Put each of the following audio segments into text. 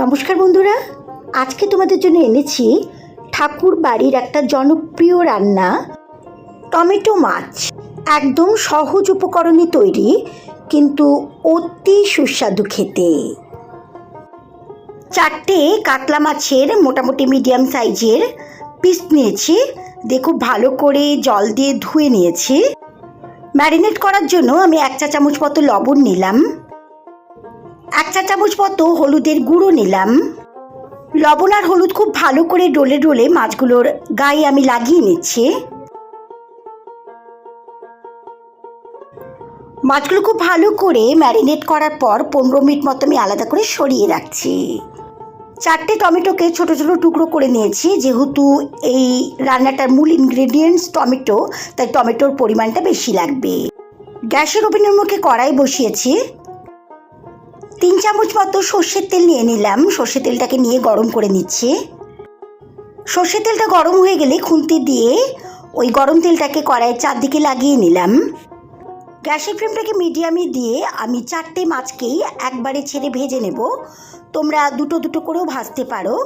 নমস্কার বন্ধুরা, আজকে তোমাদের জন্য এনেছি ঠাকুর বাড়ির একটা জনপ্রিয় রান্না, টমেটো মাছ। একদম সহজ উপকরণে তৈরি, কিন্তু অতি সুস্বাদু খেতে। চারটে কাতলা মাছের মোটামুটি মিডিয়াম সাইজের পিস নিয়েছি। দেখো, ভালো করে জল দিয়ে ধুয়ে নিয়েছি। ম্যারিনেট করার জন্য আমি এক চা চামচ মতো লবণ নিলাম। এক চা চামচ মতো হলুদের গুঁড়ো নিলাম। লবণ আর হলুদ খুব ভালো করে ডলে ডলে মাছগুলোর গায়ে আমি লাগিয়ে নিচ্ছি। মাছগুলো খুব ভালো করে ম্যারিনেট করার পর পনেরো মিনিট মতো আমি আলাদা করে সরিয়ে রাখছি। চারটে টমেটোকে ছোট ছোট টুকরো করে নিয়েছি। যেহেতু এই রান্নাটার মূল ইনগ্রেডিয়েন্টস টমেটো, তাই টমেটোর পরিমাণটা বেশি লাগবে। গ্যাসের ওভেনের মুখে কড়াই বসিয়েছি। তিন চামচ মতো সর্ষের তেল নিয়ে নিলাম। সর্ষের তেলটাকে নিয়ে গরম করে নিচ্ছি। সর্ষের তেলটা গরম হয়ে গেলে খুন্তি দিয়ে ওই গরম তেলটাকে কড়াইয়ের চারদিকে লাগিয়ে নিলাম। গ্যাসের ফ্লেমটাকে মিডিয়ামে দিয়ে আমি চারটে মাছকেই একবারে ছেড়ে ভেজে নেব। তোমরা দুটো দুটো করেও ভাজতে পারো।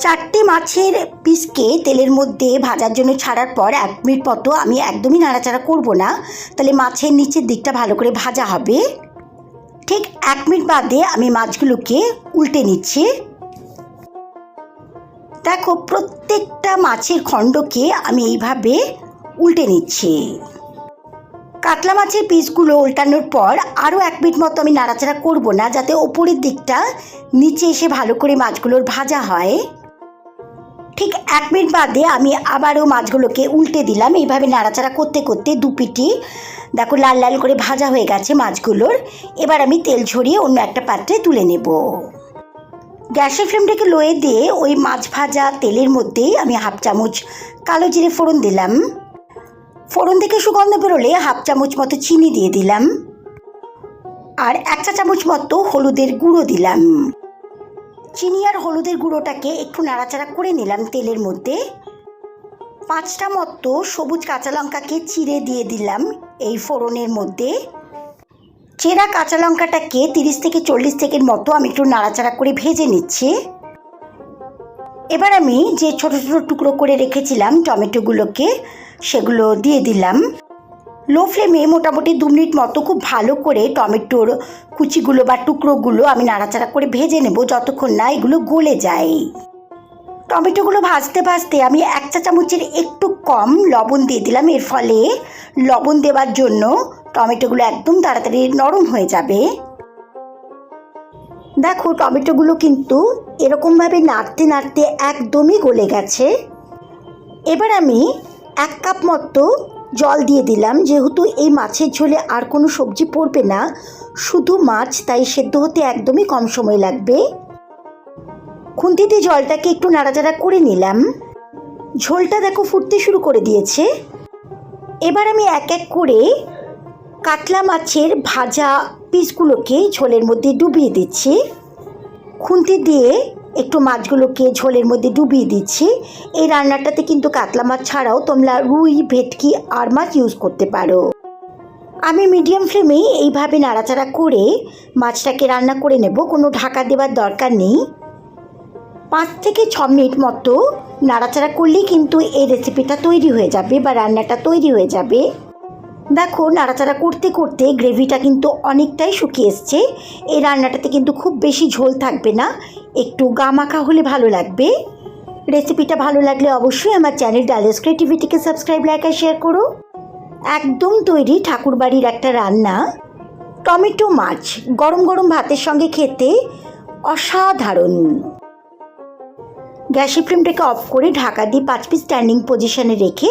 চারটে মাছের পিসকে তেলের মধ্যে ভাজার জন্য ছাড়ার পর এক মিনিট মতো আমি একদমই নাড়াচাড়া করব না। তাহলে মাছের নিচের দিকটা ভালো করে ভাজা হবে। এক মিনিট বাদে আমি মাছগুলোকে উল্টে নিচ্ছি। দেখো, প্রত্যেকটা মাছের খণ্ডকে আমি এইভাবে উল্টে নিচ্ছি। কাতলা মাছের পিসগুলো উল্টানোর পর আরও এক মিনিট মতো আমি নাড়াচাড়া করব না, যাতে ওপরের দিকটা নিচে এসে ভালো করে মাছগুলোর ভাজা হয়। ঠিক এক মিনিট বাদে আমি আবারও মাছগুলোকে উল্টে দিলাম। এইভাবে নাড়াচাড়া করতে করতে দুপিটি দেখো লাল লাল করে ভাজা হয়ে গেছে মাছগুলোর। এবার আমি তেল ঝরিয়ে অন্য একটা পাত্রে তুলে নেব। গ্যাসের ফ্লেমটাকে লোয়ে দিয়ে ওই মাছ ভাজা তেলের মধ্যেই আমি হাফ চামচ কালো জিরে ফোড়ন দিলাম। ফোড়ন থেকে সুগন্ধ বেরোলে হাফ চামচ মতো চিনি দিয়ে দিলাম। আর এক চা চামচ মতো হলুদের গুঁড়ো দিলাম। চিনি আর হলুদের গুঁড়োটাকে একটু নাড়াচাড়া করে নিলাম তেলের মধ্যে। পাঁচটা মতো সবুজ কাঁচা লঙ্কাকে চিড়ে দিয়ে দিলাম এই ফোড়নের মধ্যে। চেরা কাঁচা লঙ্কাটাকে তিরিশ থেকে চল্লিশ সেকেন্ড মতো আমি একটু নাড়াচাড়া করে ভেজে নিচ্ছি। এবার আমি যে ছোট ছোট টুকরো করে রেখেছিলাম টমেটোগুলোকে, সেগুলো দিয়ে দিলাম। লো ফ্লেমে মোটামুটি দু মিনিট মতো খুব ভালো করে টমেটোর কুচিগুলো বা টুকরোগুলো আমি নাড়াচাড়া করে ভেজে নেব যতক্ষণ না এগুলো গলে যায়। টমেটোগুলো ভাজতে ভাজতে আমি এক চা চামচের একটু কম লবণ দিয়ে দিলাম। এর ফলে লবণ দেওয়ার জন্য টমেটোগুলো একদম তাড়াতাড়ি নরম হয়ে যাবে। দেখো, টমেটোগুলো কিন্তু এরকমভাবে নাড়তে নাড়তে একদমই গলে গেছে। এবার আমি এক কাপ মতো জল দিয়ে দিলাম। যেহেতু এই মাছের ঝোলে আর কোনো সবজি পড়বে না, শুধু মাছ, তাই সেদ্ধ হতে একদমই কম সময় লাগবে। খুন্তিতে জলটাকে একটু নাড়াচাড়া করে নিলাম। ঝোলটা দেখো ফুটতে শুরু করে দিয়েছে। এবার আমি এক এক করে কাতলা মাছের ভাজা পিসগুলোকে ঝোলের মধ্যে ডুবিয়ে দিচ্ছি। খুন্তি দিয়ে একটু মাছগুলোকে ঝোলের মধ্যে ডুবিয়ে দিচ্ছি। এই রান্নাটাতে কিন্তু কাতলা মাছ ছাড়াও তোমরা রুই, ভেটকি আর মাছ ইউজ করতে পারো। আমি মিডিয়াম ফ্লেমে এইভাবে নাড়াচাড়া করে মাছটাকে রান্না করে নেব, কোনো ঢাকা দেওয়ার দরকার নেই। পাঁচ থেকে ছ মিনিট মতো নাড়াচাড়া করলেই কিন্তু এই রেসিপিটা তৈরি হয়ে যাবে বা রান্নাটা তৈরি হয়ে যাবে। দেখো, নাড়াচাড়া করতে করতে গ্রেভিটা কিন্তু অনেকটাই শুকিয়ে এসছে। এই রান্নাটাতে কিন্তু খুব বেশি ঝোল থাকবে না। একটু গা মাখা হলে ভালো লাগবে। রেসিপিটা ভালো লাগলে অবশ্যই আমার চ্যানেল ডালেস ক্রিয়েটিভিটিকে সাবস্ক্রাইব লাইক আর শেয়ার করো। একদম তৈরি ঠাকুরবাড়ির একটা রান্না। টমেটো মাছ গরম গরম ভাতের সঙ্গে খেতে অসাধারণ। গ্যাসের ফ্লেমটাকে অফ করে ঢাকা দিয়ে পাঁচ পিস স্ট্যান্ডিং পজিশনে রেখে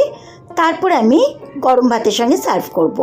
তারপর আমি গরম ভাতের সঙ্গে সার্ভ করব।